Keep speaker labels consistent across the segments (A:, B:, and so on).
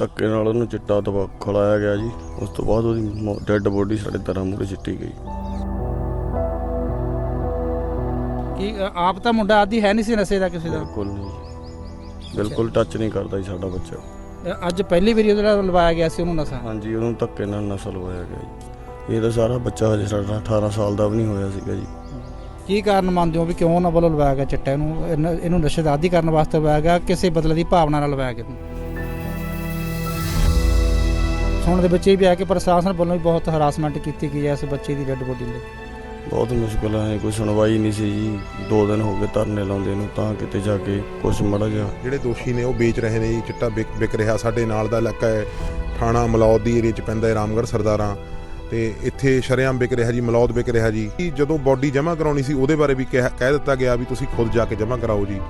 A: ਧੱਕੇ ਨਾਲ ਉਹਨੂੰ ਚਿੱਟਾ ਦਵਾ ਖਿਲਾਇਆ ਗਿਆ ਜੀ। ਉਸ ਤੋਂ ਬਾਅਦ ਉਹਦੀ ਡੈੱਡ ਬੋਡੀ ਸਾਡੇ ਦਰਾਂ ਮੂਹਰੇ ਸਿੱਟੀ ਗਈ।
B: ਕੀ ਆਪ ਤਾਂ ਮੁੰਡਾ ਆਦੀ ਹੈ ਨਹੀਂ ਸੀ ਨਸ਼ੇ ਦਾ ਕਿਸੇ ਦਾ?
A: ਬਿਲਕੁਲ ਨਹੀਂ ਜੀ। ਬਿਲਕੁਲ ਟੱਚ ਨਹੀਂ ਕਰਦਾ ਜੀ ਸਾਡਾ ਬੱਚਾ।
B: ਅੱਜ ਪਹਿਲੀ ਵਾਰੀ ਉਹਦਾ ਲਵਾਇਆ ਗਿਆ ਸੀ ਉਹਨੂੰ ਨਸ਼ਾ?
A: ਹਾਂਜੀ ਉਹਨੂੰ ਧੱਕੇ ਨਾਲ ਨਸਲ ਹੋਇਆ ਗਿਆ ਜੀ। ਇਹ ਤਾਂ ਸਾਰਾ ਬੱਚਾ ਹਜੇ ਸਾਡਾ 18 ਸਾਲ ਦਾ ਵੀ ਨਹੀਂ ਹੋਇਆ ਸੀਗਾ ਜੀ।
B: ਕੀ ਕਾਰਨ ਮੰਨਦੇ ਹੋ ਵੀ ਕਿਉਂ ਉਹਨਾਂ ਵੱਲੋਂ ਲਵਾਇਆ ਗਿਆ ਚਿੱਟਾ? ਇਹਨ- ਇਹਨੂੰ ਨਸ਼ੇ ਦਾ ਆਦੀ ਕਰਨ ਵਾਸਤੇ ਲਵਾਇਆ ਗਿਆ ਕਿਸੇ ਬਦਲੇ ਦੀ ਭਾਵਨਾ ਨਾਲ ਲਵਾਇਆ ਗਿਆ? ਸੁਣਨ ਦੇ ਵਿੱਚ ਇਹ ਵੀ ਆ ਕਿ ਪ੍ਰਸ਼ਾਸਨ ਵੱਲੋਂ ਵੀ ਬਹੁਤ ਹਰਾਸਮੈਂਟ ਕੀਤੀ ਗਈ ਹੈ ਇਸ ਬੱਚੇ ਦੀ ਡੈੱਡ ਬੋਡੀ ਲਈ।
A: ਬਹੁਤ ਮੁਸ਼ਕਲ ਹੈ ਕੋਈ ਸੁਣਵਾਈ ਨਹੀਂ ਸੀ ਜੀ। ਦੋ ਦਿਨ ਹੋ ਗਏ ਧਰਨੇ ਲਾਉਂਦੇ ਨੂੰ ਤਾਂ ਕਿਤੇ ਜਾ ਕੇ ਕੁਛ ਮੜਾ ਜਾ
C: ਜਿਹੜੇ ਦੋਸ਼ੀ ਨੇ ਉਹ ਵੇਚ ਰਹੇ ਨੇ ਜੀ ਚਿੱਟਾ ਵਿਕ ਵਿਕ ਰਿਹਾ। ਸਾਡੇ ਨਾਲ ਦਾ ਇਲਾਕਾ ਹੈ ਥਾਣਾ ਮਲੌਦ ਦੀ ਏਰੀਆ ਚ ਪੈਂਦਾ ਹੈ ਰਾਮਗੜ੍ਹ ਸਰਦਾਰਾਂ। ਤੇ ਇੱਥੇ ਸ਼ਰੇਆਮ ਵਿਕ ਰਿਹਾ ਜੀ ਮਲੌਦ ਵਿਕ ਰਿਹਾ ਜੀ। ਜਦੋਂ ਬਾਡੀ ਜਮ੍ਹਾਂ ਕਰਾਉਣੀ ਸੀ ਉਹਦੇ ਬਾਰੇ ਵੀ ਕਹਿ ਕਹਿ ਦਿੱਤਾ ਗਿਆ ਵੀ ਤੁਸੀਂ ਖੁਦ ਜਾ ਕੇ ਜਮ੍ਹਾਂ ਕਰਾਓ ਜੀ।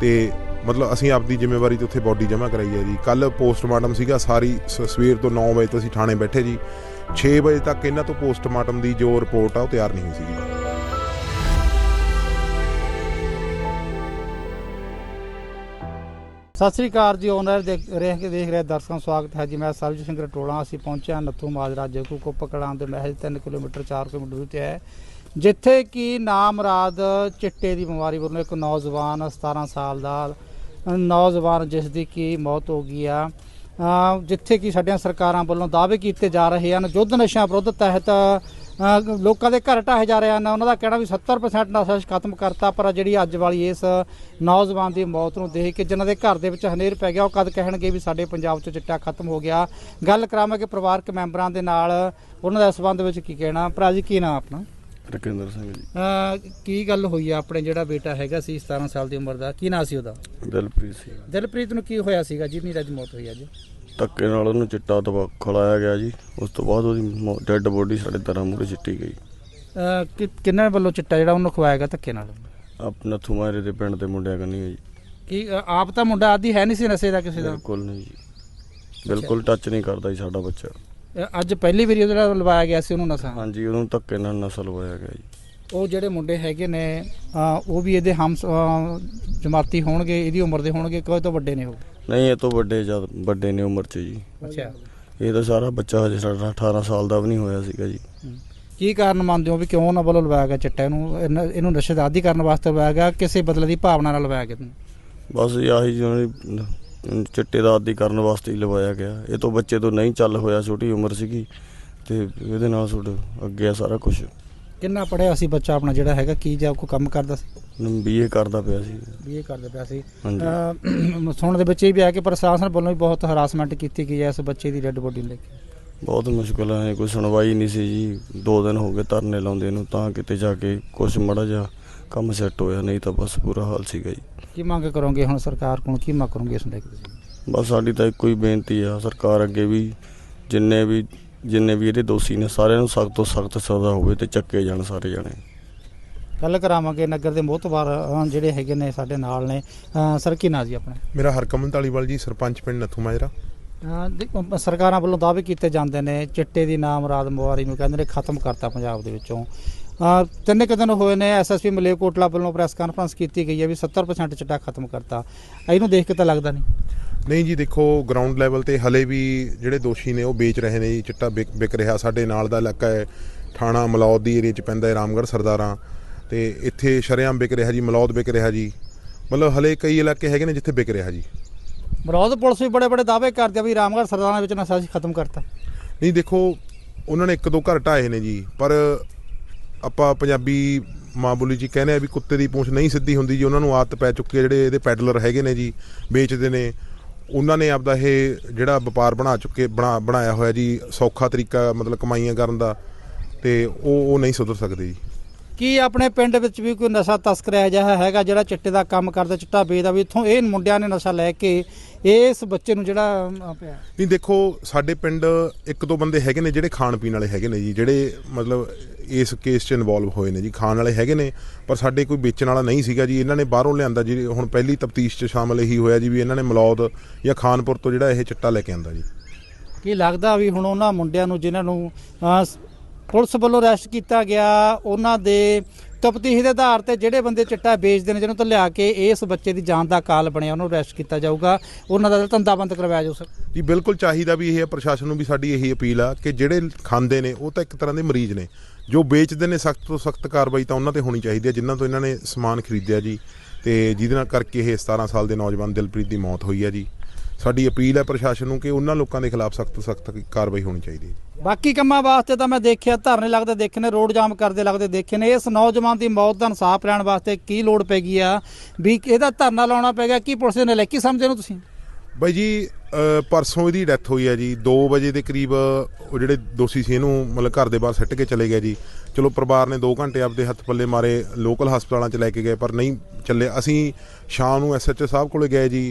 C: ਤੇ ਮਤਲਬ ਅਸੀਂ ਆਪਦੀ ਜ਼ਿੰਮੇਵਾਰੀ ਤੇ ਉੱਥੇ ਬਾਡੀ ਜਮ੍ਹਾਂ ਕਰਾਈ ਹੈ ਜੀ। ਕੱਲ ਪੋਸਟਮਾਰਟਮ ਸੀਗਾ ਸਾਰੀ ਸ- ਸਵੇਰ ਤੋਂ 9 ਵਜੇ ਤੋਂ ਅਸੀਂ ਥਾਣੇ ਬੈਠੇ ਜੀ। 6 ਵਜੇ ਤੱਕ ਇਹਨਾਂ ਤੋਂ ਪੋਸਟਮਾਰਟਮ ਦੀ ਜੋ ਰਿਪੋਰਟ ਆ ਉਹ ਤਿਆਰ ਨਹੀਂ ਹੋਈ ਸੀਗੀ।
B: ਸਤਿ ਸ੍ਰੀ ਅਕਾਲ ਜੀ ਓਨਰ ਦੇਖ, ਰਹੇ ਕੇ ਦੇਖ ਰਹੇ ਦਰਸ਼ਕਾਂ ਦਾ ਸਵਾਗਤ ਹੈ ਜੀ। ਮੈਂ ਸਰਬਜੀਤ ਸਿੰਘ ਰਟੋਲਾ, ਅਸੀਂ ਪਹੁੰਚੇ ਹਾਂ ਨੱਥੂ ਮਾਜਰਾ ਜੇਕੂ ਕੋ ਪਕੜਾਂ ਦੇ ਮਹਿਲ 3 ਕਿਲੋਮੀਟਰ 4 ਕਿਲੋਮੀਟਰ ਦੂਰ ਤੇ ਹੈ। ਜਿੱਥੇ ਕਿ ਨਾਮਰਾਦ ਚਿੱਟੇ ਦੀ ਬਿਮਾਰੀ ਵੱਲੋਂ ਇੱਕ ਨੌਜਵਾਨ 17 ਸਾਲ ਦਾ ਨੌਜਵਾਨ ਜਿਸ ਦੀ ਕੀ ਮੌਤ ਹੋ ਗਈ ਆ। ਜਿੱਥੇ ਕਿ ਸਾਡੀਆਂ ਸਰਕਾਰਾਂ ਵੱਲੋਂ ਦਾਅਵੇ ਕੀਤੇ ਜਾ ਰਹੇ ਹਨ, ਯੁੱਧ ਨਸ਼ਿਆਂ ਵਿਰੁੱਧ ਤਹਿਤ ਲੋਕਾਂ ਦੇ ਘਰ ਢਾਹੇ ਜਾ ਰਹੇ ਹਨ। ਉਹਨਾਂ ਦਾ ਕਹਿਣਾ ਵੀ 70% ਨਸ਼ਾ ਖਤਮ ਕਰਤਾ, ਪਰ ਜਿਹੜੀ ਅੱਜ ਵਾਲੀ ਇਸ ਨੌਜਵਾਨ ਦੀ ਮੌਤ ਨੂੰ ਦੇਖ ਕੇ ਜਿਨ੍ਹਾਂ ਦੇ ਘਰ ਦੇ ਵਿੱਚ ਹਨੇਰ ਪੈ ਗਿਆ, ਉਹ ਕਦ ਕਹਿਣਗੇ ਵੀ ਸਾਡੇ ਪੰਜਾਬ 'ਚ ਚਿੱਟਾ ਖਤਮ ਹੋ ਗਿਆ। ਗੱਲ ਕਰਾਵਾਂਗੇ ਪਰਿਵਾਰਕ ਮੈਂਬਰਾਂ ਦੇ ਨਾਲ। ਉਹਨਾਂ ਦੇ ਸੰਬੰਧ ਵਿੱਚ ਕੀ ਕਹਿਣਾ? ਭਰਾ ਜੀ, ਕੀ ਨਾਮ ਆਪਣਾ?
A: ਰਕਿੰਦਰ ਸਿੰਘ ਜੀ।
B: ਅ, ਕੀ ਗੱਲ ਹੋਈ ਆ? ਆਪਣੇ ਜਿਹੜਾ ਬੇਟਾ ਹੈਗਾ ਸੀ 17 ਸਾਲ ਦੀ ਉਮਰ ਦਾ ਕੀ ਨਾਂ ਸੀ ਉਹਦਾ?
A: ਦਿਲਪ੍ਰੀਤ ਸੀ
B: ਦਿਲਪ੍ਰੀਤ ਨੂੰ ਕੀ ਹੋਇਆ ਸੀਗਾ ਜਿਹਦੀ ਅੱਜ ਮੌਤ ਹੋਈ ਅੱਜ?
A: ਧੱਕੇ ਨਾਲ ਉਹਨੂੰ ਚਿੱਟਾ ਦਵਾ ਖਿਲਾਇਆ ਗਿਆ ਜੀ। ਉਸ ਤੋਂ ਬਾਅਦ ਉਹਦੀ ਡੈੱਡ ਬੋਡੀ ਸਾਡੇ ਦਰਾਂ ਮੂਹਰੇ ਸਿੱਟੀ ਗਈ।
B: ਅ, ਕਿ- ਕਿੰਨਾਂ ਵੱਲੋਂ ਚਿੱਟਾ ਜਿਹੜਾ ਉਹਨੂੰ ਖਵਾਇਆ ਗਿਆ ਧੱਕੇ ਨਾਲ?
A: ਆਪ ਨੱਥੂ ਮਾਰੇ ਦੇ ਪਿੰਡ ਦੇ ਮੁੰਡਿਆਂ ਕੰਨੀ ਹੈ ਜੀ।
B: ਕੀ ਆਪ ਤਾਂ ਮੁੰਡਾ ਆਦੀ ਹੈ ਨਹੀਂ ਸੀ ਨਸ਼ੇ ਦਾ ਕਿਸੇ ਦਾ?
A: ਬਿਲਕੁਲ ਨਹੀਂ ਜੀ। ਬਿਲਕੁਲ ਟੱਚ ਨਹੀਂ ਕਰਦਾ ਜੀ ਸਾਡਾ ਬੱਚਾ।
B: ਅੱਜ ਪਹਿਲੀ ਵਾਰੀ ਉਹਦਾ ਲਵਾਇਆ ਗਿਆ ਸੀ ਉਹਨੂੰ ਨਸ਼ਾ?
A: ਹਾਂਜੀ ਉਹਨੂੰ ਧੱਕੇ ਨਾਲ ਨਸਲ ਹੋਇਆ ਗਿਆ ਜੀ।
B: ਉਹ ਜਿਹੜੇ ਮੁੰਡੇ ਹੈਗੇ ਨੇ ਅ, ਉਹ ਵੀ ਇਹਦੇ ਹਮ ਜਮਾਤੀ ਹੋਣਗੇ ਇਹਦੀ ਉਮਰ ਦੇ ਹੋਣਗੇ ਕੋਈ ਤੋਂ ਵੱਡੇ ਨੇ ਉਹ?
A: ਨਹੀਂ ਇਹ ਤੋਂ ਵੱਡੇ ਜਦ ਵੱਡੇ ਨੇ ਉਮਰ 'ਚ ਜੀ।
B: ਅੱਛਾ।
A: ਇਹ ਤਾਂ ਸਾਰਾ ਬੱਚਾ ਹਜੇ ਸਾਡਾ 18 ਸਾਲ ਦਾ ਵੀ ਨਹੀਂ ਹੋਇਆ ਸੀਗਾ ਜੀ।
B: ਕੀ ਕਾਰਨ ਮੰਨਦੇ ਹੋ ਵੀ ਕਿਉਂ ਉਹਨਾਂ ਵੱਲੋਂ ਲਵਾਇਆ ਗਿਆ ਚਿੱਟਾ? ਇਹਨੂੰ ਇਹਨ- ਇਹਨੂੰ ਨਸ਼ੇ ਦਾ ਆਦੀ ਕਰਨ ਵਾਸਤੇ ਲਵਾਇਆ ਗਿਆ ਕਿਸੇ ਬਦਲੇ ਦੀ ਭਾਵਨਾ ਨਾਲ ਲਵਾਇਆ ਗਿਆ?
A: ਬਸ ਇਹ ਆਹੀ ਜਿਹਨਾਂ ਚਿੱਟੇ ਦਾ ਆਦੀ ਕਰਨ ਵਾਸਤੇ ਹੀ ਲਵਾਇਆ ਗਿਆ। ਇਹ ਤੋਂ ਬੱਚੇ ਤੋਂ ਨਹੀਂ ਚੱਲ ਹੋਇਆ ਛੋਟੀ ਉਮਰ ਸੀਗੀ ਤੇ ਇਹਦੇ ਨਾਲ ਤੁਹਾਡੇ ਅੱਗੇ ਆ ਸਾਰਾ ਕੁਝ
B: ਕਿੰਨਾ ਪੜਿਆ ਸੀ ਬੱਚਾ ਆਪਣਾ ਜਿਹੜਾ ਹੈਗਾ? ਕੀ ਜਾਂ ਕੋਈ ਕੰਮ ਕਰਦਾ ਸੀ?
A: ਬੀਏ ਕਰਦਾ ਪਿਆ ਸੀ।
B: ਬੀਏ ਕਰਦਾ ਪਿਆ ਸੀ। ਸੁਣਨ ਦੇ ਵਿੱਚ ਇਹ ਵੀ ਆ ਕਿ ਪ੍ਰਸ਼ਾਸਨ ਵੱਲੋਂ ਵੀ ਬਹੁਤ ਹਰਾਸਮੈਂਟ ਕੀਤੀ ਗਈ ਹੈ ਇਸ ਬੱਚੇ ਦੀ ਡੈੱਡ ਬੋਡੀ ਨੂੰ ਲੈ ਕੇ।
A: ਬਹੁਤ ਮੁਸ਼ਕਲ ਹੈ ਕੋਈ ਸੁਣਵਾਈ ਨਹੀਂ ਸੀ ਜੀ। ਦੋ ਦਿਨ ਹੋ ਗਏ ਧਰਨੇ ਲਾਉਂਦੇ ਨੂੰ ਤਾਂ ਕਿਤੇ ਜਾ ਕੇ ਕੁਝ ਮੜਾ ਜਾ ਕੰਮ ਸੈੱਟ ਹੋਇਆ ਨਹੀਂ ਤਾਂ ਬਸ ਬੁਰਾ ਹਾਲ ਸੀਗਾ ਜੀ।
B: ਕੀ ਮੰਗ ਕਰੋਗੇ ਹੁਣ ਸਰਕਾਰ ਕੋਲ? ਕੀ ਮੰਗ ਕਰੋਗੇ ਇਸ ਨੂੰ ਲੈ ਕੇ ਤੁਸੀਂ?
A: ਬਸ ਸਾਡੀ ਤਾਂ ਇੱਕੋ ਹੀ ਬੇਨਤੀ ਆ ਸਰਕਾਰ ਅੱਗੇ ਵੀ ਜਿੰਨੇ ਵੀ ਜਿੰਨੇ ਵੀ ਇਹਦੇ ਦੋਸ਼ੀ ਨੇ ਸਾਰਿਆਂ ਨੂੰ ਸਖਤ ਤੋਂ ਸਖਤ ਸਜ਼ਾ ਹੋਵੇ ਤੇ ਚੱਕੇ ਜਾਣ ਸਾਰੇ ਜਣੇ।
B: ਗੱਲ ਕਰਾਵਾਂਗੇ ਨਗਰ ਦੇ ਮੋਹਤਵਾਰ ਅ, ਜਿਹੜੇ ਹੈਗੇ ਨੇ ਸਾਡੇ ਨਾਲ ਨੇ। ਸਰ ਕੀ ਨਾਂ ਜੀ ਆਪਣਾ?
C: ਮੇਰਾ ਹਰਕਮਲ ਧਾਲੀਵਾਲ ਜੀ ਸਰਪੰਚ ਪਿੰਡ ਨੱਥੂ ਮਾਜਰਾ।
B: ਸਰਕਾਰਾਂ ਵੱਲੋਂ ਦਾਅਵੇ ਕੀਤੇ ਜਾਂਦੇ ਨੇ ਚਿੱਟੇ ਦੀ ਨਾਮ ਰਾਤ ਮੁਹਾਰੀ ਨੂੰ ਕਹਿੰਦੇ ਨੇ ਖਤਮ ਕਰਤਾ ਪੰਜਾਬ ਦੇ ਵਿੱਚੋਂ। ਤਿੰਨ ਕੁ ਦਿਨ ਹੋਏ ਨੇ ਐਸਐਸਪੀ ਮਲੇਕੋਟਲਾ ਵੱਲੋਂ ਪ੍ਰੈਸ ਕਾਨਫਰੰਸ ਕੀਤੀ ਗਈ ਹੈ ਵੀ 70% ਚਿੱਟਾ ਖਤਮ ਕਰਤਾ। ਇਹਨੂੰ ਦੇਖ ਕੇ ਤਾਂ ਲੱਗਦਾ ਨਹੀਂ।
C: ਨਹੀਂ ਜੀ ਦੇਖੋ ਗਰਾਊਂਡ ਲੈਵਲ ਤੇ ਹਲੇ ਵੀ ਜਿਹੜੇ ਦੋਸ਼ੀ ਨੇ ਉਹ ਵੇਚ ਰਹੇ ਨੇ ਜੀ ਚਿੱਟਾ ਵਿਕ ਰਿਹਾ। ਸਾਡੇ ਨਾਲ ਦਾ ਇਲਾਕਾ ਹੈ ਥਾਣਾ ਮਲੌਦ ਦੀ ਏਰੀਆ ਚ ਪੈਂਦਾ ਹੈ ਰਾਮਗੜ੍ਹ ਸਰਦਾਰਾਂ। ਤੇ ਇੱਥੇ ਸ਼ਰੇਆਮ ਵਿਕ ਰਿਹਾ ਜੀ ਮਲੌਦ ਵਿਕ ਰਿਹਾ ਜੀ। ਮਤਲਬ ਹਲੇ ਕਈ ਇਲਾਕੇ ਹੈਗੇ ਨੇ ਜਿੱਥੇ ਵਿਕ ਰਿਹਾ ਜੀ।
B: ਮਰੋਦ ਪੁਲਿਸ ਵੀ ਬੜੇ ਬੜੇ ਦਾਅਵੇ ਕਰਦੀ ਆ ਵੀ ਰਾਮਗੜ੍ਹ ਸਰਦਾਰਾਂ ਵਿੱਚ ਨਸ਼ਾ ਖਤਮ ਕਰਤਾ।
C: ਨਹੀਂ ਦੇਖੋ ਉਹਨਾਂ ਨੇ ਇੱਕ ਦੋ ਘਰ ਢਾਏ ਨੇ ਜੀ ਪਰ ਆਪਾਂ ਪੰਜਾਬੀ ਮਾਂ ਬੋਲੀ ਜੀ ਕਹਿੰਦੇ ਆ ਵੀ ਕੁੱਤੇ ਦੀ ਪੂੰਛ ਨਹੀਂ ਸਿੱਧੀ ਹੁੰਦੀ ਜੀ, ਉਹਨਾਂ ਨੂੰ ਆਦਤ ਪੈ ਚੁੱਕੀ ਹੈ, ਜਿਹੜੇ ਇਹਦੇ ਪੈਡਲਰ ਹੈਗੇ ਨੇ ਜੀ, ਵੇਚਦੇ ਨੇ। ਉਹਨਾਂ ਨੇ ਆਪਦਾ ਇਹ ਜਿਹੜਾ ਵਪਾਰ ਬਣਾ ਚੁੱਕੇ, ਬਣਾ, ਬਣਾਇਆ ਹੋਇਆ ਜੀ, ਸੌਖਾ ਤਰੀਕਾ ਮਤਲਬ ਕਮਾਈਆਂ ਕਰਨ ਦਾ, ਤੇ ਉਹ ਉਹ ਨਹੀਂ ਸੁਧਰ ਸਕਦੇ ਜੀ।
B: ਕੀ ਆਪਣੇ ਪਿੰਡ ਵਿੱਚ ਵੀ ਕੋਈ ਨਸ਼ਾ ਤਸਕਰ ਹੈ ਜਿਹਾ ਹੈਗਾ ਜਿਹੜਾ ਚਿੱਟੇ ਦਾ ਕੰਮ ਕਰਦਾ ਚਿੱਟਾ ਵੇਚਦਾ ਵੀ ਇੱਥੋਂ ਇਹ ਮੁੰਡਿਆਂ ਨੇ ਨਸ਼ਾ ਲੈ ਕੇ ਇਸ ਬੱਚੇ ਨੂੰ ਜਿਹੜਾ ਪਿਆ?
C: ਨਹੀਂ ਦੇਖੋ ਸਾਡੇ ਪਿੰਡ ਇੱਕ ਦੋ ਬੰਦੇ ਹੈਗੇ ਨੇ ਜਿਹੜੇ ਖਾਣ ਪੀਣ ਵਾਲੇ ਹੈਗੇ ਨੇ ਜੀ ਜਿਹੜੇ ਮਤਲਬ ਇਸ ਕੇਸ 'ਚ ਇਨਵੋਲਵ ਹੋਏ ਨੇ ਜੀ ਖਾਣ ਵਾਲੇ ਹੈਗੇ ਨੇ ਪਰ ਸਾਡੇ ਕੋਈ ਵੇਚਣ ਵਾਲਾ ਨਹੀਂ ਸੀਗਾ ਜੀ ਇਹਨਾਂ ਨੇ ਬਾਹਰੋਂ ਲਿਆਂਦਾ ਜੀ ਹੁਣ ਪਹਿਲੀ ਤਫਤੀਸ਼ 'ਚ ਸ਼ਾਮਲ ਇਹੀ ਹੋਇਆ ਜੀ ਵੀ ਇਹਨਾਂ ਨੇ ਮਲੌਦ ਜਾਂ ਖਾਨਪੁਰ ਤੋਂ ਜਿਹੜਾ ਇਹ ਚਿੱਟਾ ਲੈ ਕੇ ਆਂਦਾ ਜੀ।
B: ਕੀ ਲੱਗਦਾ ਵੀ ਹੁਣ ਉਹਨਾਂ ਮੁੰਡਿਆਂ ਨੂੰ ਜਿਨ੍ਹਾਂ ਨੂੰ ਅਹ, ਸ- ਪੁਲਿਸ ਵੱਲੋਂ ਅਰੈਸਟ ਕੀਤਾ ਗਿਆ। ਉਹਨਾਂ ਦੇ ਤਪਤੀਹੀ ਦੇ ਆਧਾਰ ਤੇ ਜਿਹੜੇ ਬੰਦੇ ਚਿੱਟਾ ਵੇਚਦੇ ਨੇ, ਜਿਹਨੂੰ ਤੋਂ ਲਿਆ ਕੇ ਇਸ ਬੱਚੇ ਦੀ ਜਾਨ ਦਾ ਕਾਲ ਬਣਿਆ, ਉਹਨੂੰ ਅਰੈਸਟ ਕੀਤਾ ਜਾਊਗਾ। ਉਹਨਾਂ ਦਾ ਧੰਦਾ ਬੰਦ ਕਰਵਾਇਆ ਜਾਊ ਸਰ
C: ਜੀ, ਬਿਲਕੁਲ ਚਾਹੀਦਾ ਵੀ ਇਹ ਹੈ, ਪ੍ਰਸ਼ਾਸਨ ਨੂੰ ਵੀ ਸਾਡੀ ਇਹੀ ਅਪੀਲ ਆ ਕਿ ਜਿਹੜੇ ਖਾਂਦੇ ਨੇ, ਉਹ ਤਾਂ ਇੱਕ ਤਰ੍ਹਾਂ ਦੇ ਮਰੀਜ਼ ਨੇ। ਜੋ ਵੇਚਦੇ ਨੇ ਸਖਤ ਤੋਂ ਸਖਤ ਕਾਰਵਾਈ ਤਾਂ ਉਹਨਾਂ ਤੇ ਹੋਣੀ ਚਾਹੀਦੀ ਹੈ ਜਿਨ੍ਹਾਂ ਤੋਂ ਇਹਨਾਂ ਨੇ ਸਮਾਨ ਖਰੀਦਿਆ ਜੀ। ਤੇ ਜਿਹਦੇ ਨਾਲ ਕਰਕੇ ਇਹ 17 ਸਾਲ ਦੇ ਨੌਜਵਾਨ ਦਿਲਪ੍ਰੀਤ ਦੀ ਮੌਤ ਹੋਈ ਹੈ ਜੀ। ਸਾਡੀ ਅਪੀਲ ਹੈ ਪ੍ਰਸ਼ਾਸਨ ਨੂੰ ਕਿ ਉਹਨਾਂ ਲੋਕਾਂ ਦੇ ਖਿਲਾਫ ਸਖਤ ਸਖਤ ਕਾਰਵਾਈ ਹੋਣੀ ਚਾਹੀਦੀ ਹੈ।
B: ਬਾਕੀ ਕੰਮਾਂ ਵਾਸਤੇ ਤਾਂ ਮੈਂ ਦੇਖਿਆ ਧਰਨੇ ਲੱਗਦੇ ਦੇਖੇ ਨੇ ਰੋਡ ਜਾਮ ਕਰਦੇ ਲੱਗਦੇ ਦੇਖੇ ਨੇ। ਇਸ ਨੌਜਵਾਨ ਦੀ ਮੌਤ ਦਾ ਇਨਸਾਫ ਲੈਣ ਵਾਸਤੇ ਕੀ ਲੋੜ ਪੈ ਗਈ ਆ? ਵੀ ਇਹਦਾ ਧਰਨਾ ਲਾਉਣਾ ਪੈ ਗਿਆ ਕੀ ਪੁਲਿਸ ਨੇ ਕੀ ਸਮਝਦੇ ਨੂੰ ਤੁਸੀਂ?
C: ਬਾਈ ਜੀ ਪਰਸੋਂ ਇਹਦੀ ਡੈਥ ਹੋਈ ਹੈ ਜੀ। 2 ਵਜੇ ਦੇ ਕਰੀਬ ਉਹ ਜਿਹੜੇ ਦੋਸ਼ੀ ਸੀ ਇਹਨੂੰ ਮਤਲਬ ਘਰ ਦੇ ਬਾਹਰ ਸਿੱਟ ਕੇ ਚਲੇ ਗਏ ਜੀ। ਚਲੋ ਪਰਿਵਾਰ ਨੇ 2 ਘੰਟੇ ਆਪਦੇ ਹੱਥ ਪੱਲੇ ਮਾਰੇ ਲੋਕਲ ਹਸਪਤਾਲਾਂ 'ਚ ਲੈ ਕੇ ਗਏ ਪਰ ਨਹੀਂ ਚੱਲੇ। ਅਸੀਂ ਸ਼ਾਮ ਨੂੰ ਐਸਐਚਓ ਸਾਹਿਬ ਕੋਲੇ ਗਏ ਜੀ।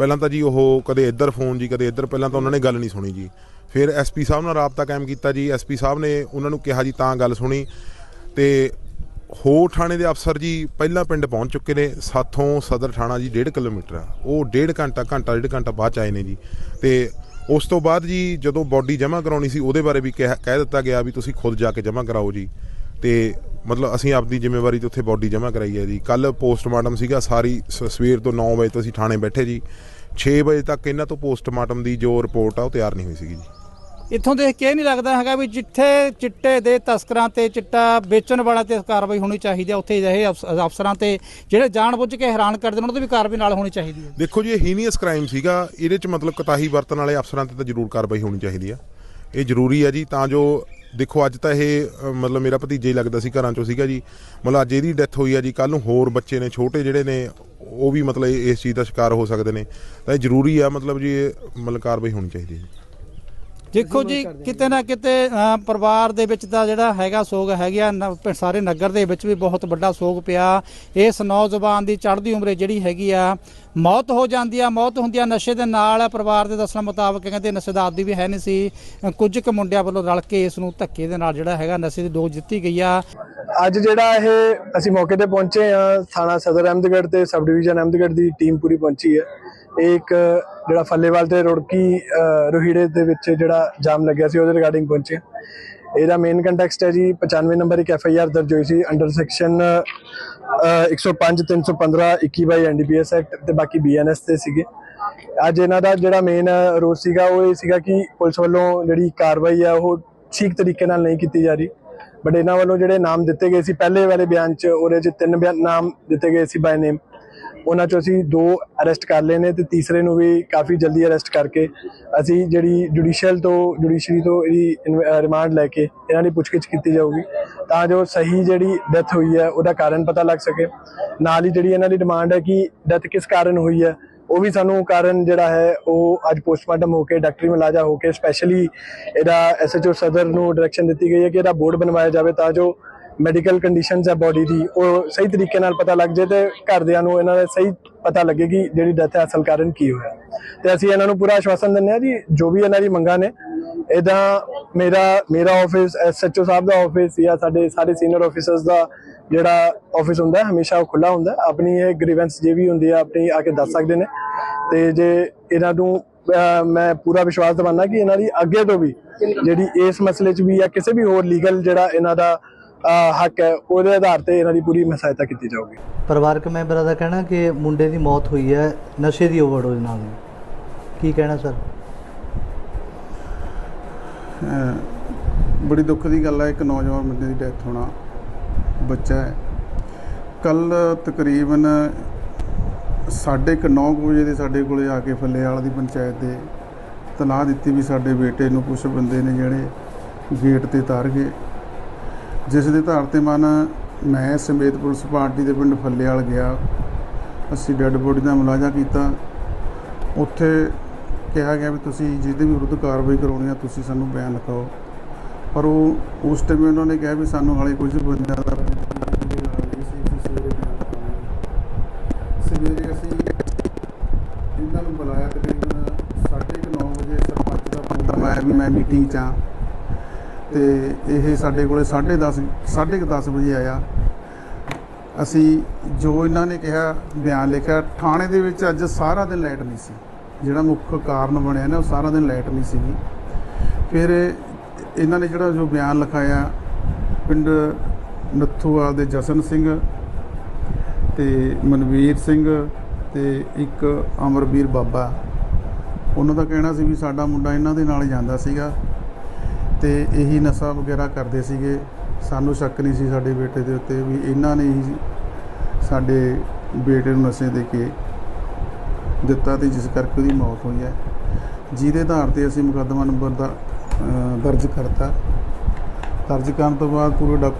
C: ਪਹਿਲਾਂ ਤਾਂ ਜੀ ਉਹ ਕਦੇ ਇੱਧਰ ਫੋਨ ਜੀ, ਕਦੇ ਇੱਧਰ, ਪਹਿਲਾਂ ਤਾਂ ਉਹਨਾਂ ਨੇ ਗੱਲ ਨਹੀਂ ਸੁਣੀ ਜੀ। ਫਿਰ ਐਸਪੀ ਸਾਹਿਬ ਨਾਲ ਰਾਬਤਾ ਕਾਇਮ ਕੀਤਾ ਜੀ। ਐਸਪੀ ਸਾਹਿਬ ਨੇ ਉਹਨਾਂ ਨੂੰ ਕਿਹਾ ਜੀ, ਤਾਂ ਗੱਲ ਸੁਣੀ। ਤੇ ਹੋਰ ਥਾਣੇ ਦੇ ਅਫਸਰ ਜੀ ਪਹਿਲਾਂ ਪਿੰਡ ਪਹੁੰਚ ਚੁੱਕੇ ਨੇ। ਸਾਥੋਂ ਸਦਰ ਥਾਣਾ ਜੀ 1.5 ਕਿਲੋਮੀਟਰ ਆ। ਉਹ 1.5 ਘੰਟਾ ਘੰਟਾ 1.5 ਘੰਟਾ ਬਾਅਦ ਚ ਆਏ ਨੇ ਜੀ। ਤੇ ਉਸ ਤੋਂ ਬਾਅਦ ਜੀ ਜਦੋਂ ਬਾਡੀ ਜਮ੍ਹਾਂ ਕਰਾਉਣੀ ਸੀ, ਉਹਦੇ ਬਾਰੇ ਵੀ ਕਿਹਾ- ਕਹਿ ਦਿੱਤਾ ਗਿਆ ਵੀ ਤੁਸੀਂ ਖੁਦ ਜਾ ਕੇ ਜਮ੍ਹਾਂ ਕਰਾਓ ਜੀ। ਤੇ ਮਤਲਬ ਅਸੀਂ ਆਪਦੀ ਜ਼ਿੰਮੇਵਾਰੀ ਤੇ ਉੱਥੇ ਬਾਡੀ ਜਮ੍ਹਾਂ ਕਰਾਈ ਹੈ ਜੀ। ਕੱਲ ਪੋਸਟਮਾਰਟਮ ਸੀਗਾ ਸਾਰੀ ਸਵੇਰ ਤੋਂ 9 ਵਜੇ ਤੋਂ ਅਸੀਂ ਥਾਣੇ ਬੈਠੇ ਜੀ। 6 ਵਜੇ ਤੱਕ ਇਹਨਾਂ ਤੋਂ ਪੋਸਟਮਾਰਟਮ ਦੀ ਜੋ ਰਿਪੋਰਟ ਆ ਉਹ ਤਿਆਰ ਨਹੀਂ ਹੋਈ ਸੀਗੀ ਜੀ।
B: ਇੱਥੋਂ ਦੇਖ ਕੇ ਇਹ ਨਹੀਂ ਲੱਗਦਾ ਹੈਗਾ ਵੀ ਜਿੱਥੇ ਚਿੱਟੇ ਦੇ ਤਸਕਰਾਂ ਤੇ ਚਿੱਟਾ ਵੇਚਣ ਵਾਲਾ ਤੇ ਕਾਰਵਾਈ ਹੋਣੀ ਚਾਹੀਦੀ ਹੈ ਉੱਥੇ ਅਫਸ- ਅਫਸਰਾਂ ਤੇ। ਜਿਹੜੇ ਜਾਣਬੁੱਝ ਕੇ ਹੈਰਾਨ ਕਰਦੇ ਨੇ ਉਹਨਾਂ ਤੇ ਵੀ ਕਾਰਵਾਈ ਨਾਲ ਹੋਣੀ ਚਾਹੀਦੀ ਹੈ।
C: ਦੇਖੋ ਜੀ ਇਹ ਹੀਨੀਅਸ ਕ੍ਰਾਈਮ ਸੀਗਾ। ਇਹਦੇ ਚ ਮਤਲਬ ਕਤਾਹੀ ਵਰਤਣ ਵਾਲੇ ਅਫਸਰਾਂ ਤੇ ਤਾਂ ਜ਼ਰੂਰ ਕਾਰਵਾਈ ਹੋਣੀ ਚਾਹੀਦੀ ਆ। ਇਹ ਜ਼ਰੂਰੀ ਹੈ ਜੀ ਤਾਂ ਜੋ ਦੇਖੋ ਅੱਜ ਤਾਂ ਇਹ ਅ, ਮਤਲਬ ਮੇਰਾ ਭਤੀਜਾ ਹੀ ਲੱਗਦਾ ਸੀ ਘਰਾਂ ਚੋਂ ਸੀਗਾ ਜੀ। ਮਤਲਬ ਅੱਜ ਇਹਦੀ ਡੈਥ ਹੋਈ ਆ ਜੀ ਕੱਲ ਨੂੰ ਹੋਰ ਬੱਚੇ ਨੇ ਛੋਟੇ ਜਿਹੜੇ ਨੇ ਉਹ ਵੀ ਮਤਲਬ ਇਸ ਚੀਜ਼ ਦਾ ਸ਼ਿਕਾਰ ਹੋ ਸਕਦੇ ਨੇ। ਤਾਂ ਇਹ ਜ਼ਰੂਰੀ ਆ ਮਤਲਬ ਜੀ ਇਹ ਮਤਲਬ ਕਾਰਵਾਈ ਹੋਣੀ ਚਾਹੀਦੀ ਹੈ ਜੀ।
B: ਦੇਖੋ ਜੀ ਕਿਤੇ ਨਾ ਕਿਤੇ ਪਰਿਵਾਰ ਦੇ ਵਿੱਚ ਤਾਂ ਜਿਹੜਾ ਹੈਗਾ ਸੋਗ ਹੈਗਾ ਨ- ਪ- ਸਾਰੇ ਨਗਰ ਦੇ ਵਿੱਚ ਵੀ ਬਹੁਤ ਵੱਡਾ ਸੋਗ ਪਿਆ। ਇਸ ਨੌਜਵਾਨ ਦੀ ਚੜ੍ਹਦੀ ਉਮਰੇ ਜਿਹੜੀ ਹੈਗੀ ਆ ਮੌਤ ਹੋ ਜਾਂਦੀ ਆ ਮੌਤ ਹੁੰਦੀ ਆ ਨਸ਼ੇ ਦੇ ਨਾਲ। ਪਰਿਵਾਰ ਦੇ ਦੱਸਣ ਮੁਤਾਬਕ ਕਹਿੰਦੇ ਨਸ਼ੇ ਦਾ ਆਦੀ ਵੀ ਹੈ ਨਹੀਂ ਸੀ। ਅ, ਕੁਝ ਕੁ ਮੁੰਡਿਆਂ ਵੱਲੋਂ ਰਲ ਕੇ ਇਸ ਨੂੰ ਧੱਕੇ ਦੇ ਨਾਲ ਜਿਹੜਾ ਹੈਗਾ ਨਸ਼ੇ ਦੀ ਡੋਜ਼ ਦਿੱਤੀ ਗਈ ਆ।
D: ਅੱਜ ਜਿਹੜਾ ਇਹ ਅਸੀਂ ਮੌਕੇ ਤੇ ਪਹੁੰਚੇ ਆ ਥਾਣਾ ਸਦਰ ਅਹਿਮਦਗੜ੍ਹ ਤੇ ਸਬ ਡਿਵੀਜ਼ਨ ਅਹਿਮਦਗੜ੍ਹ ਦੀ ਟੀਮ ਪੂਰੀ ਪਹੁੰਚੀ ਹੈ। ਇਹ ਇੱਕ ਜਿਹੜਾ ਫੱਲੇਵਾਲ ਤੇ ਰੁੜਕੀ ਰੋਹੀੜੇ ਦੇ ਵਿੱਚ ਜਿਹੜਾ ਜਾਮ ਲੱਗਿਆ ਸੀ ਉਹਦੇ ਰਿਗਾਰਡਿੰਗ ਪਹੁੰਚੇ। ਇਹਦਾ ਮੇਨ ਕੰਟੈਕਸਟ ਹੈ ਜੀ 95 ਨੰਬਰ ਇੱਕ ਐਫ ਆਈ ਆਰ ਦਰਜ ਹੋਈ ਸੀ under section 105 315 21 by NDPS act ਤੇ ਬਾਕੀ ਬੀਐਨਐਸ ਤੇ ਸੀਗੇ। ਅੱਜ ਇਹਨਾਂ ਦਾ ਜਿਹੜਾ ਮੇਨ ਰੋਸ ਸੀਗਾ, ਉਹ ਇਹ ਸੀਗਾ ਕਿ ਪੁਲਿਸ ਵੱਲੋਂ ਜਿਹੜੀ ਕਾਰਵਾਈ ਆ, ਉਹ ਠੀਕ ਤਰੀਕੇ ਨਾਲ ਨਹੀਂ ਕੀਤੀ ਜਾ ਰਹੀ। ਬਟ ਇਹਨਾਂ ਵੱਲੋਂ ਜਿਹੜੇ ਨਾਮ ਦਿੱਤੇ ਗਏ ਸੀ, ਪਹਿਲੇ ਵਾਲੇ ਬਿਆਨ 'ਚ, ਉਹਦੇ 'ਚ ਤਿੰਨ ਬਿਆਨ ਨਾਮ ਦਿੱਤੇ ਗਏ ਸੀ ਬਾਈ ਨੇਮ ਉਹਨਾਂ 'ਚੋਂ ਅਸੀਂ ਦੋ ਅਰੈਸਟ ਕਰ ਲਏ ਨੇ ਤੇ ਤੀਸਰੇ ਨੂੰ ਵੀ ਕਾਫੀ ਜਲਦੀ ਅਰੈਸਟ ਕਰਕੇ ਅਸੀਂ ਜਿਹੜੀ ਜੁਡੀਸ਼ੀਅਲ ਤੋਂ, ਜੁਡੀਸ਼ਰੀ ਤੋਂ ਇਹਦੀ ਰਿਮਾਂਡ ਲੈ ਕੇ ਇਹਨਾਂ ਦੀ ਪੁੱਛਗਿੱਛ ਕੀਤੀ ਜਾਊਗੀ। ਤਾਂ ਜੋ ਸਹੀ ਜਿਹੜੀ ਡੈਥ ਹੋਈ ਹੈ, ਉਹਦਾ ਕਾਰਨ ਪਤਾ ਲੱਗ ਸਕੇ। ਨਾਲ ਹੀ ਜਿਹੜੀ ਇਹਨਾਂ ਦੀ ਡਿਮਾਂਡ ਹੈ ਕਿ ਡੈਥ ਕਿਸ ਕਾਰਨ ਹੋਈ ਹੈ, ਉਹ ਵੀ ਸਾਨੂੰ ਕਾਰਨ ਜਿਹੜਾ ਹੈ, ਉਹ ਅੱਜ ਪੋਸਟਮਾਰਟਮ ਹੋ ਕੇ ਡਾਕਟਰੀ ਮੁਲਾਜ਼ਾ ਹੋ ਕੇ ਸਪੈਸ਼ਲੀ ਇਹਦਾ ਐਸਐਚਓ ਸਦਰ ਨੂੰ ਡਾਇਰੈਕਸ਼ਨ ਦਿੱਤੀ ਗਈ ਹੈ ਕਿ ਇਹਦਾ ਬੋਰਡ ਬਣਵਾਇਆ ਜਾਵੇ ਤਾਂ ਜੋ ਮੈਡੀਕਲ ਕੰਡੀਸ਼ਨਸ ਹੈ ਬਾਡੀ ਦੀ, ਉਹ ਸਹੀ ਤਰੀਕੇ ਨਾਲ ਪਤਾ ਲੱਗ ਜੇ ਤੇ ਘਰਦਿਆਂ ਨੂੰ ਇਹਨਾਂ ਦਾ ਸਹੀ ਪਤਾ ਲੱਗੇ ਕਿ ਜਿਹੜੀ ਡੈਥ ਹੈ, ਅਸਲ ਕਾਰਨ ਕੀ ਹੋਇਆ। ਤੇ ਅਸੀਂ ਇਹਨਾਂ ਨੂੰ ਪੂਰਾ ਆਸ਼ਵਾਸਨ ਦਿੰਦੇ ਹਾਂ ਜੀ, ਜੋ ਵੀ ਇਹਨਾਂ ਦੀ ਮੰਗਾਂ ਨੇ ਇਦਾਂ ਮੇਰਾ ਮੇਰਾ ਆਫਿਸ ਐਸਐਚਓ ਸਾਹਿਬ ਦਾ ਆਫਿਸ ਜਾਂ ਸਾਡੇ ਸਾਰੇ ਸੀਨੀਅਰ ਆਫੀਸਰਸ ਦਾ ਜਿਹੜਾ ਆਫਿਸ ਹੁੰਦਾ ਹਮੇਸ਼ਾ ਉਹ ਖੁੱਲਾ ਹੁੰਦਾ ਆਪਣੀ ਇਹ ਗ੍ਰੀਵੈਂਸ ਜੇ ਵੀ ਹੁੰਦੀ ਹੈ ਆਪਣੀ ਆ ਕੇ ਦੱਸ ਸਕਦੇ ਨੇ। ਤੇ ਜੇ ਇਹਨਾਂ ਨੂੰ ਮੈਂ ਪੂਰਾ ਵਿਸ਼ਵਾਸ ਦਿਵਾਨਾ ਕਿ ਇਹਨਾਂ ਦੀ ਅੱਗੇ ਤੋਂ ਵੀ ਜਿਹੜੀ ਇਸ ਮਸਲੇ 'ਚ ਵੀ ਜਾਂ ਕਿਸੇ ਵੀ ਹੋਰ ਲੀਗਲ ਜਿਹੜਾ ਇਹਨਾਂ ਦਾ ਹੱਕ ਹੈ ਉਹਦੇ ਆਧਾਰ ਤੇ ਇਹਨਾਂ ਦੀ ਪੂਰੀ ਸਹਾਇਤਾ ਕੀਤੀ ਜਾਊਗੀ।
E: ਪਰਿਵਾਰਕ ਮੈਂਬਰਾਂ ਦਾ ਕਹਿਣਾ ਕਿ ਮੁੰਡੇ ਦੀ ਮੌਤ ਹੋਈ ਹੈ ਨਸ਼ੇ ਦੀ ਓਵਰਡੋਜ਼ ਨਾਲ। ਕੀ ਕਹਿਣਾ ਸਰ?
F: ਬੜੀ ਦੁੱਖ ਦੀ ਗੱਲ ਹੈ ਇੱਕ ਨੌਜਵਾਨ ਬੰਦੇ ਦੀ ਡੈਥ ਹੋਣਾ। ਬੱਚਾ ਹੈ। ਕੱਲ ਤਕਰੀਬਨ ਸਾਢੇ ਕੁ ਨੌ ਕੁ ਵਜੇ ਦੇ ਸਾਡੇ ਕੋਲੇ ਆ ਕੇ ਫੱਲੇਵਾਲ ਦੀ ਪੰਚਾਇਤ ਦੇ ਤਲਾਹ ਦਿੱਤੀ ਵੀ ਸਾਡੇ ਬੇਟੇ ਨੂੰ ਕੁਝ ਬੰਦੇ ਨੇ ਜਿਹੜੇ ਗੇਟ ਤੇ ਤਾਰ ਗਏ। ਜਿਸ ਦੇ ਧਾਰ ਤੇ ਮਨ ਮੈਂ ਸਮੇਤ ਪੁਲਿਸ ਪਾਰਟੀ ਦੇ ਪਿੰਡ ਫੱਲੇਵਾਲ ਗਿਆ। ਅਸੀਂ ਡੈੱਡ ਬੋਡੀ ਦਾ ਮੁਲਾਜ਼ਾ ਕੀਤਾ। ਉੱਥੇ ਕਿਹਾ ਗਿਆ ਵੀ ਤੁਸੀਂ ਜਿਹਦੇ ਵੀ ਵਿਰੁੱਧ ਕਾਰਵਾਈ ਕਰਾਉਣੀ ਆ, ਤੁਸੀਂ ਸਾਨੂੰ ਬਿਆਨ ਲਿਖਾਓ। ਪਰ ਉਹ ਉਸ ਟਾਈਮ ਉਹਨਾਂ ਨੇ ਕਿਹਾ ਵੀ ਸਾਨੂੰ ਹਾਲੇ ਕੁਝ ਬੰਦਿਆਂ ਦਾ ਸਵੇਰੇ ਬਿਆਨ ਸਵੇਰੇ ਅਸੀਂ ਇਹਨਾਂ ਨੂੰ ਬੁਲਾਇਆ ਤਕਰੀਬਨ 9:30 ਵਜੇ ਸਰਪੰਚ ਦਾ ਫੋਨ ਆਇਆ। ਵੀ, ਮੈਂ ਮੀਟਿੰਗ 'ਚ ਆ ਤੇ ਇਹ ਸਾਡੇ ਕੋਲੇ 10:30 10:30 ਵਜੇ ਆਇਆ। ਅਸੀਂ ਜੋ ਇਹਨਾਂ ਨੇ ਕਿਹਾ, ਬਿਆਨ ਲਿਖਿਆ, ਥਾਣੇ ਦੇ ਵਿੱਚ ਅੱਜ ਸਾਰਾ ਦਿਨ ਲਾਈਟ ਨਹੀਂ ਸੀ। ਜਿਹੜਾ ਮੁੱਖ ਕਾਰਨ ਬਣਿਆ ਨਾ, ਉਹ ਸਾਰਾ ਦਿਨ ਲਾਈਟ ਨਹੀਂ ਸੀਗੀ। ਫਿਰ ਇਹਨਾਂ ਨੇ ਜਿਹੜਾ ਜੋ ਬਿਆਨ ਲਿਖਾਇਆ, ਪਿੰਡ ਨੱਥੂਵਾਲ ਦੇ ਜਸਨ ਸਿੰਘ ਤੇ ਮਨਵੀਰ ਸਿੰਘ ਤੇ ਇੱਕ ਅਮਰਵੀਰ ਬਾਬਾ। ਉਹਨਾਂ ਦਾ ਕਹਿਣਾ ਸੀ ਵੀ ਸਾਡਾ ਮੁੰਡਾ ਇਹਨਾਂ ਦੇ ਨਾਲ ਜਾਂਦਾ ਸੀਗਾ। ਤੇ ਇਹੀ ਨਸ਼ਾ ਵਗੈਰਾ ਕਰਦੇ ਸੀਗੇ। ਸਾਨੂੰ ਸ਼ੱਕ ਨਹੀਂ ਸੀ ਸਾਡੇ ਬੇਟੇ ਦੇ ਉੱਤੇ ਵੀ ਇਹਨਾਂ ਨੇ ਹੀ ਸਾਡੇ ਬੇਟੇ ਨੂੰ ਨਸ਼ੇ ਦੇ ਕੇ ਦਿੱਤਾ ਤੇ ਜਿਸ ਕਰਕੇ ਉਹਦੀ ਮੌਤ ਹੋਈ ਹੈ। ਜਿਹਦੇ ਆਧਾਰ ਤੇ ਅਸੀਂ ਮੁਕੱਦਮਾ ਨੰਬਰ ਦਾ ਦਰਜ ਕਰਤਾ। ਦਰਜ ਕਰਨ ਤੋਂ ਬਾਅਦ ਪੂਰੇ ਡਾਕੂ